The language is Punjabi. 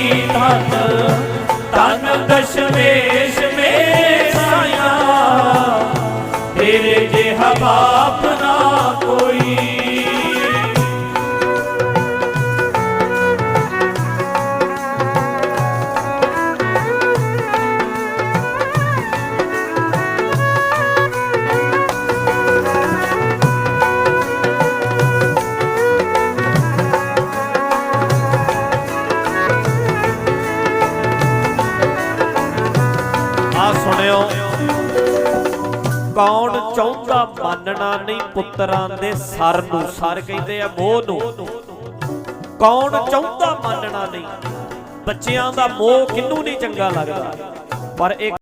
ਤਨ ਤਨ ਦਸ਼ਮੇ ਸੁਣਿਓ। ਕੌਣ ਚਾਹੁੰਦਾ ਮੰਨਣਾ ਨਹੀਂ ਪੁੱਤਰਾਂ ਦੇ ਸਰ ਨੂੰ? ਸਰ ਕਹਿੰਦੇ ਆ ਮੋਹ ਨੂੰ। ਕੌਣ ਚਾਹੁੰਦਾ ਮੰਨਣਾ ਨਹੀਂ? ਬੱਚਿਆਂ ਦਾ ਮੋਹ ਕਿੰਨੂੰ ਨਹੀਂ ਚੰਗਾ ਲੱਗਦਾ? ਪਰ ਇਹ